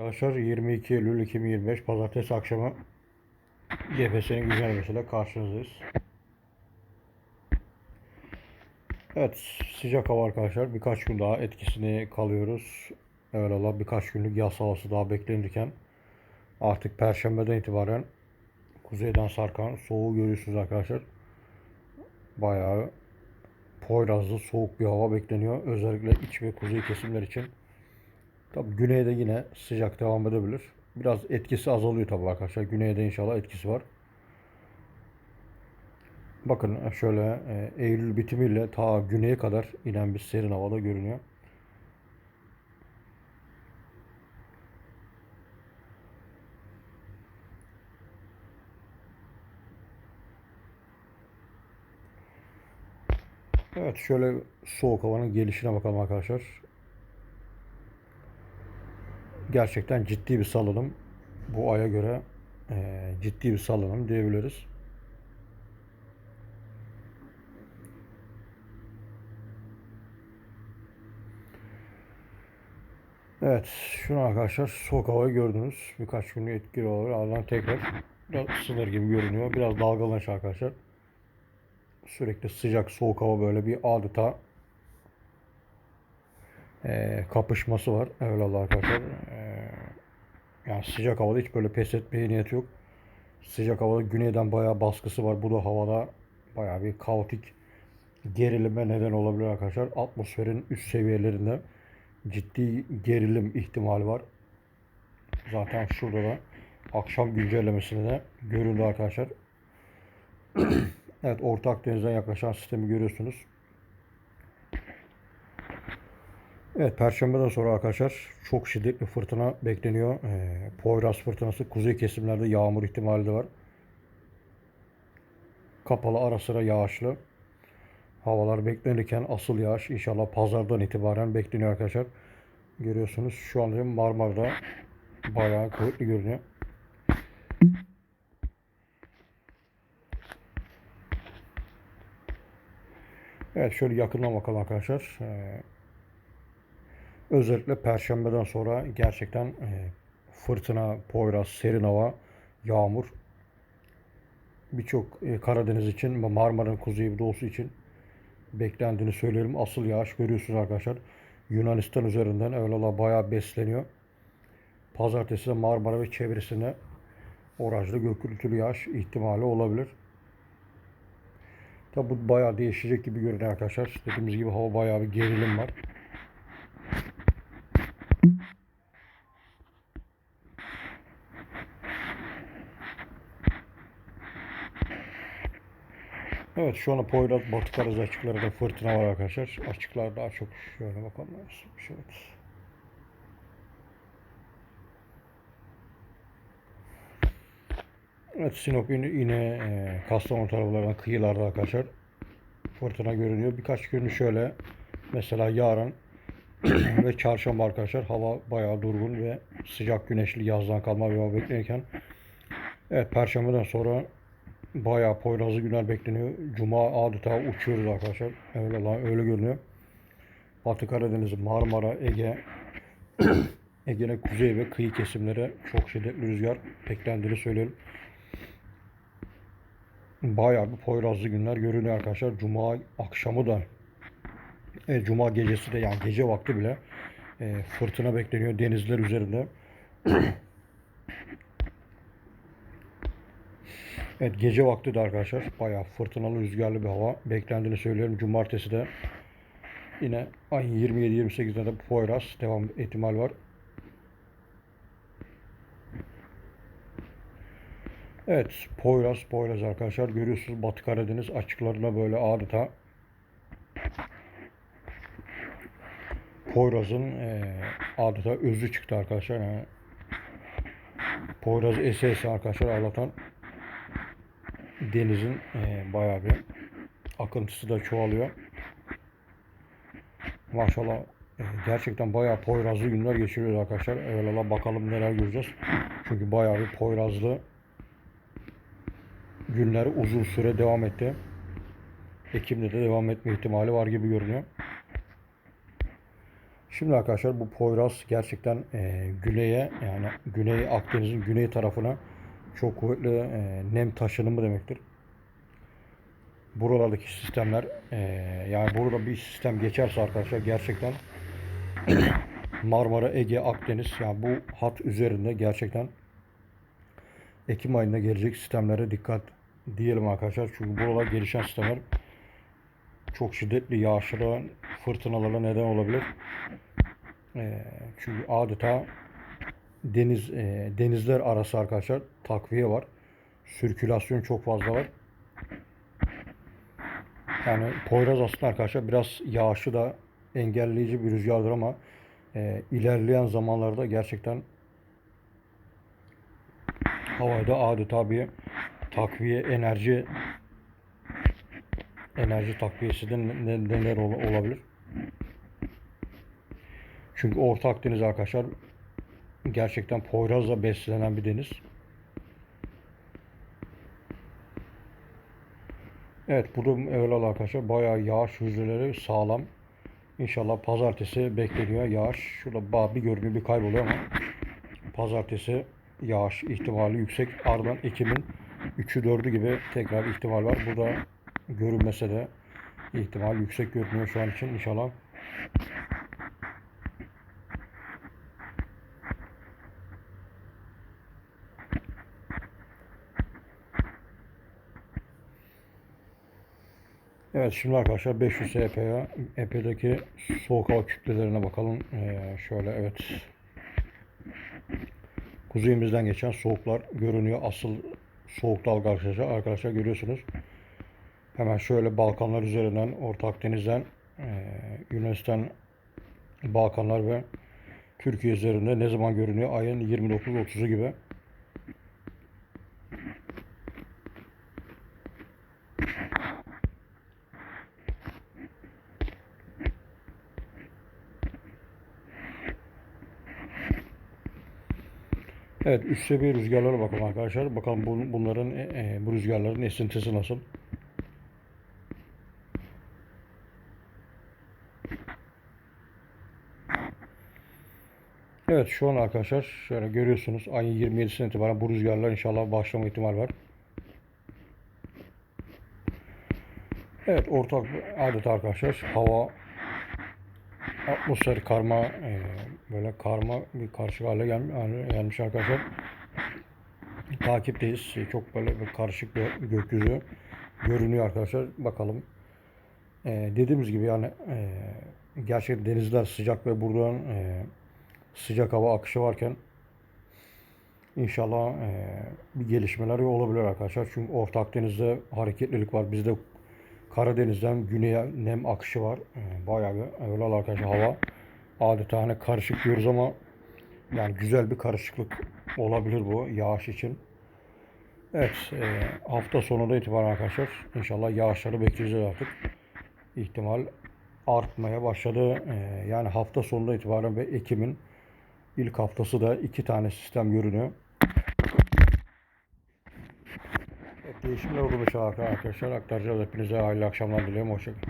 Arkadaşlar 22 Eylül 2025 Pazartesi akşamı GPS'nin güzel mesela karşınızdayız. Evet sıcak hava arkadaşlar birkaç gün daha etkisini kalıyoruz. Evvelallah birkaç günlük yaz havası daha beklenirken artık Perşembeden itibaren kuzeyden sarkan soğuğu görüyorsunuz arkadaşlar. Bayağı Poyrazlı soğuk bir hava bekleniyor. Özellikle iç ve kuzey kesimler için. Tabii güneyde yine sıcak devam edebilir. Biraz etkisi azalıyor tabii arkadaşlar. Güneyde inşallah etkisi var. Bakın şöyle e, Eylül bitimiyle ta güneye kadar inen bir serin havada görünüyor. Evet şöyle soğuk havanın gelişine bakalım arkadaşlar. Gerçekten ciddi bir salınım. Bu aya göre eee, ciddi bir salınım diyebiliriz. Evet, şunu arkadaşlar soğuk havayı gördünüz. Birkaç gün etkili olur. Ardından tekrar biraz ısınır gibi görünüyor. Biraz dalgalanış arkadaşlar. Sürekli sıcak soğuk hava böyle bir adeta eee, kapışması var. Eyvallah arkadaşlar. Eee, yani sıcak havada hiç böyle pes etmeye niyeti yok. Sıcak havada güneyden bayağı baskısı var. Bu da havada bayağı bir kaotik gerilime neden olabilir arkadaşlar. Atmosferin üst seviyelerinde ciddi gerilim ihtimali var. Zaten şurada da akşam güncellemesinde de görüldü arkadaşlar. Evet Orta Akdeniz'den yaklaşan sistemi görüyorsunuz. Evet Perşembeden sonra arkadaşlar çok şiddetli fırtına bekleniyor. Ee, Poyraz fırtınası kuzey kesimlerde yağmur ihtimali de var. Kapalı ara sıra yağışlı. Havalar beklenirken asıl yağış inşallah pazardan itibaren bekleniyor arkadaşlar. Görüyorsunuz şu an Marmara'da bayağı kuvvetli görünüyor. Evet şöyle yakından bakalım arkadaşlar. Ee, özellikle Perşembeden sonra gerçekten e, fırtına, poyraz, serin hava, yağmur birçok e, Karadeniz için Marmara'nın kuzeyi ve doğusu için beklendiğini söyleyelim. Asıl yağış görüyorsunuz arkadaşlar. Yunanistan üzerinden evvela bayağı besleniyor. Pazartesi de Marmara ve çevresine orajlı gök gürültülü yağış ihtimali olabilir. Tabi bu bayağı değişecek gibi görünüyor arkadaşlar. Dediğimiz gibi hava bayağı bir gerilim var. Evet şu anda Poyraz Karadeniz açıklarında fırtına var arkadaşlar. Açıklar daha çok şöyle bakalım. Evet. Evet Sinop yine, e, Kastamonu taraflarından kıyılarda arkadaşlar fırtına görünüyor. Birkaç gün şöyle mesela yarın ve çarşamba arkadaşlar hava bayağı durgun ve sıcak güneşli yazdan kalma bir hava beklenirken evet perşembeden sonra bayağı poyrazlı günler bekleniyor. Cuma adeta uçuyoruz arkadaşlar. Öyle, lan- öyle görünüyor. Batı Karadeniz, Marmara, Ege, Ege'nin kuzey ve kıyı kesimlere çok şiddetli rüzgar beklendiğini söyleyelim. Bayağı bir poyrazlı günler görünüyor arkadaşlar. Cuma akşamı da e, Cuma gecesi de yani gece vakti bile e, fırtına bekleniyor denizler üzerinde. Evet gece vakti de arkadaşlar bayağı fırtınalı rüzgarlı bir hava beklendiğini söylüyorum. Cumartesi de yine ayın 27-28'de de Poyraz devam ihtimal var. Evet Poyraz Poyraz arkadaşlar görüyorsunuz Batı Karadeniz açıklarına böyle adeta Poyraz'ın eee adeta özü çıktı arkadaşlar. Yani Poyraz SS arkadaşlar Allah'tan denizin eee bayağı bir akıntısı da çoğalıyor. Maşallah eee, gerçekten bayağı poyrazlı günler geçiriyoruz arkadaşlar. Evvelallah bakalım neler göreceğiz. Çünkü bayağı bir poyrazlı günler uzun süre devam etti. Ekim'de de devam etme ihtimali var gibi görünüyor. Şimdi arkadaşlar bu Poyraz gerçekten e, güneye yani Güney Akdeniz'in güney tarafına çok kuvvetli e, nem taşınımı demektir. Buralardaki sistemler e, yani burada bir sistem geçerse arkadaşlar gerçekten Marmara, Ege, Akdeniz yani bu hat üzerinde gerçekten Ekim ayında gelecek sistemlere dikkat diyelim arkadaşlar. Çünkü buralar gelişen sistemler çok şiddetli yağışlara, fırtınalara neden olabilir. Ee, çünkü adeta deniz e, denizler arası arkadaşlar takviye var. Sirkülasyon çok fazla var. Yani Poyraz aslında arkadaşlar biraz yağışı da engelleyici bir rüzgardır ama e, ilerleyen zamanlarda gerçekten havada adeta bir takviye enerji enerji takviyesi de ne- ne- neler ol- olabilir. Çünkü Orta Akdeniz arkadaşlar gerçekten Poyraz'la beslenen bir deniz. Evet burada evvel arkadaşlar bayağı yağış hücreleri sağlam. İnşallah pazartesi bekleniyor yağış. Şurada bir görünüyor bir kayboluyor ama pazartesi yağış ihtimali yüksek. Ardından Ekim'in 3'ü 4'ü gibi tekrar ihtimal var. Burada görünmese de ihtimal yüksek görünüyor şu an için inşallah. Evet şimdi arkadaşlar 500 EP'ye EP'deki soğuk hava kütlelerine bakalım. Ee, şöyle evet. Kuzeyimizden geçen soğuklar görünüyor. Asıl soğuk dalga arkadaşlar, arkadaşlar görüyorsunuz. Hemen şöyle Balkanlar üzerinden Orta Akdeniz'den e, Yunanistan Balkanlar ve Türkiye üzerinde ne zaman görünüyor? Ayın 29-30'u gibi. Evet, üst seviye rüzgarlara bakalım arkadaşlar. Bakalım bu- bunların e, e, bu rüzgarların esintisi nasıl? Evet, şu an arkadaşlar şöyle görüyorsunuz ayın 27'sinden itibaren bu rüzgarlar inşallah başlama ihtimal var. Evet, ortak adet arkadaşlar hava atmosfer karma e, böyle karma bir karışık hale gel, gelmiş arkadaşlar. Takipteyiz. E, Çok böyle bir karışık bir gökyüzü görünüyor arkadaşlar. Bakalım. E, dediğimiz gibi yani e, gerçekten denizler sıcak ve buradan e, sıcak hava akışı varken inşallah e, bir gelişmeler olabilir arkadaşlar. Çünkü Orta Akdeniz'de hareketlilik var. Bizde Karadeniz'den güneye nem akışı var. E, bayağı bir öyle arkadaşlar hava adeta hani karışık diyoruz ama yani güzel bir karışıklık olabilir bu yağış için. Evet, e, hafta sonunda itibaren arkadaşlar inşallah yağışları bekleyeceğiz artık. İhtimal artmaya başladı. E, yani hafta sonunda itibaren ve Ekim'in ilk haftası da iki tane sistem görünüyor. Evet, değişimler oldu arkadaşlar. Aktaracağız. Hepinize hayırlı akşamlar diliyorum. Hoşçakalın.